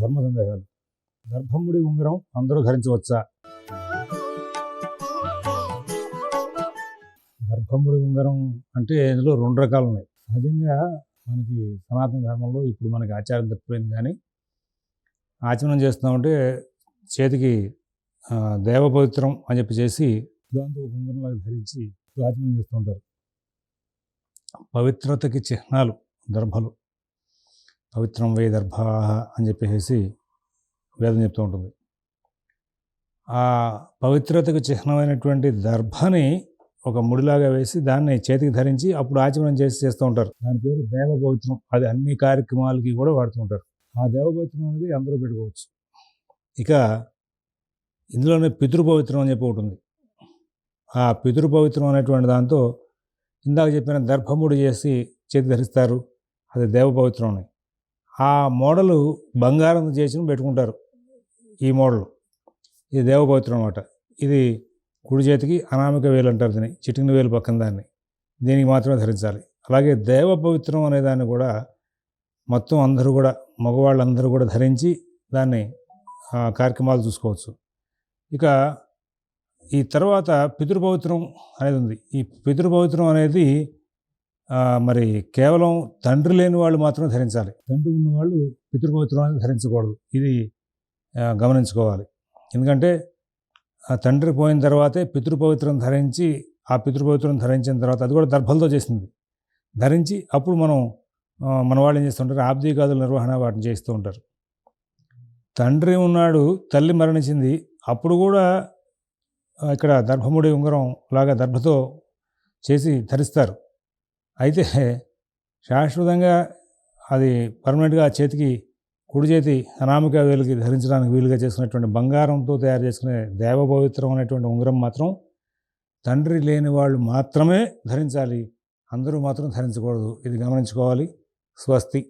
ధర్మ సందేహాలు. గర్భముడి ఉంగరం అందరూ ధరించవచ్చా? గర్భముడి ఉంగరం అంటే ఇందులో రెండు రకాలు ఉన్నాయి సహజంగా మనకి సనాతన ధర్మంలో ఇప్పుడు మనకి ఆచారం తప్పిపోయింది కానీ ఆచమనం చేస్తున్నామంటే చేతికి దేవపవిత్రం అని చెప్పి చేసి దాంతో ఒక ఉంగరంలాగా ధరించి ఆచమనం చేస్తూ ఉంటారు. పవిత్రతకి చిహ్నాలు దర్భలు పవిత్రం వే దర్భా అని చెప్పేసి వేదం చెప్తూ ఉంటుంది. ఆ పవిత్రతకు చిహ్నమైనటువంటి దర్భని ఒక ముడిలాగా వేసి దాన్ని చేతికి ధరించి అప్పుడు ఆచమనం చేసి చేస్తూ ఉంటారు. దాని పేరు దేవ పవిత్రం అది అన్ని కార్యక్రమాలకి కూడా వాడుతూ ఉంటారు. ఆ దేవ పవిత్రం అనేది అందరూ పెట్టుకోవచ్చు. ఇక ఇందులోనే పితృపవిత్రం అని చెప్పి ఉంటుంది ఆ పితృపవిత్రం అనేటువంటి దాంతో ఇందాక చెప్పిన దర్భముడి చేసి చేతి ధరిస్తారు. అది దేవ పవిత్రం అని. ఆ మోడలు బంగారం చేసి పెట్టుకుంటారు. ఈ మోడలు. ఇది దేవ పవిత్రం అనమాట ఇది కుడి చేతికి అనామిక వేలు అంటారు దీన్ని. చిటికిన వేలు పక్కన దాన్ని. దీనికి మాత్రమే ధరించాలి. అలాగే దేవ పవిత్రం అనే దాన్ని కూడా మొత్తం అందరూ కూడా మగవాళ్ళందరూ కూడా ధరించి దాన్ని కార్యక్రమాలు చూసుకోవచ్చు. ఇక ఈ తర్వాత పితృపవిత్రం అనేది ఉంది. ఈ పితృపవిత్రం అనేది మరి కేవలం తండ్రి లేని వాళ్ళు మాత్రమే ధరించాలి. తండ్రి ఉన్నవాళ్ళు పితృపవిత్రం ధరించకూడదు. ఇది గమనించుకోవాలి. ఎందుకంటే ఆ తండ్రి పోయిన తర్వాతే పితృపవిత్రం ధరించి ఆ పితృపవిత్రం ధరించిన తర్వాత అది కూడా దర్భలతో చేసింది ధరించి అప్పుడు మనం మన వాళ్ళు ఏం చేస్తుంటారు? ఆబ్దీకాదుల నిర్వహణ వాటిని చేస్తూ ఉంటారు. తండ్రి ఉన్నాడు తల్లి మరణించింది అప్పుడు కూడా ఇక్కడ దర్భముడి ఉంగరం లాగా దర్భతో చేసి ధరిస్తారు. అయితే శాశ్వతంగా అది పర్మనెంట్గా ఆ చేతికి కుడి చేతి అనామిక వేలుకి ధరించడానికి వీలుగా చేసుకున్నటువంటి బంగారంతో తయారు చేసుకునే దేవపవిత్రం అనేటువంటి ఉంగరం మాత్రం తండ్రి లేని వాళ్ళు మాత్రమే ధరించాలి. అందరూ మాత్రం ధరించకూడదు. ఇది గమనించుకోవాలి. స్వస్తి.